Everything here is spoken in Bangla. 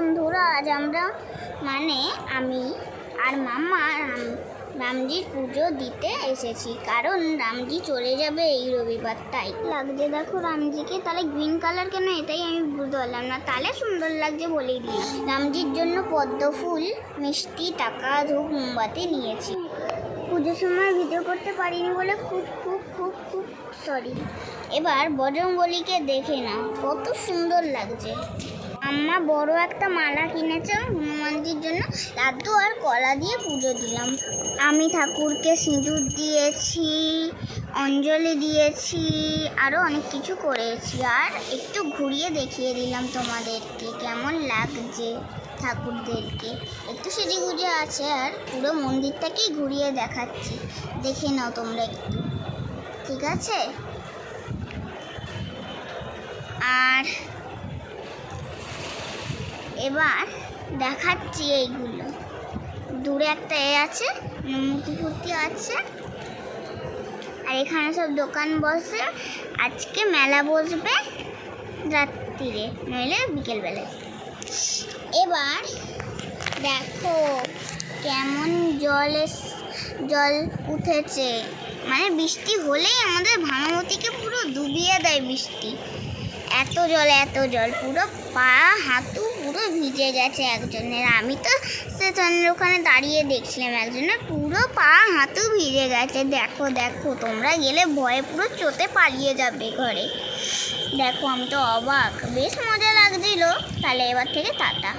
বন্ধুরা, আজ আমরা মানে আমি আর মামা রাম- রামজির পুজো দিতে এসেছি। কারণ রামজি চলে যাবে এই রবিবার তাই লাগছে দেখো রামজিকে, তাহলে গ্রিন কালার কেন? এটাই আমি বুঝতে পারলাম না। তাহলে সুন্দর লাগছে বলেই দিলাম। রামজির জন্য পদ্ম ফুল, মিষ্টি, টাকা, ধূপ, মোমবাতি নিয়েছি। পুজোর সময় ভিডিও করতে পারিনি বলে খুব খুব খুব খুব সরি এবার বজরঙ্গলিকে দেখে না কত সুন্দর লাগছে। আম্মা বড় একটা মালা কিনেছে হনুমানজির জন্য। লাড্ডু আর কলা দিয়ে পুজো দিলাম। আমি ঠাকুরকে সিঁদুর দিয়েছি, অঞ্জলি দিয়েছি আরও অনেক কিছু করেছি। আর একটু ঘুরিয়ে দেখিয়ে দিলাম তোমাদেরকে কেমন লাগছে ঠাকুরদেরকে। একটু সেজে গুজে আছে আর পুরো মন্দিরটাকেই ঘুরিয়ে দেখাচ্ছি। দেখে নাও তোমরা একটু। ঠিক আছে আর এবার দেখাচ্ছি এইগুলো। দূরে একটা এ আছে মূর্তি ফুর্তি আছে, আর এখানে সব দোকান বসে। আজকে মেলা বসবে রাত্রিরে, নইলে বিকেলবেলায়। এবার দেখো কেমন জল জল উঠেছে। মানে বৃষ্টি হলেই আমাদের ভানুমতিকে পুরো ডুবিয়ে দেয় বৃষ্টি। এত জল এত জল, পুরো পা, হাঁটু পুরো ভিজে গেছে একজনের। আমি তো স্টেশনের ওখানে দাঁড়িয়ে দেখছিলাম একজনের। পুরো পা হাতু ভিজে গেছে। দেখো দেখো, তোমরা গেলে ভয়ে পুরো চোতে পালিয়ে যাবে ঘরে। দেখো, আমি তো অবাক। বেশ মজা লাগছিল। তাহলে এবার থেকে টাটা।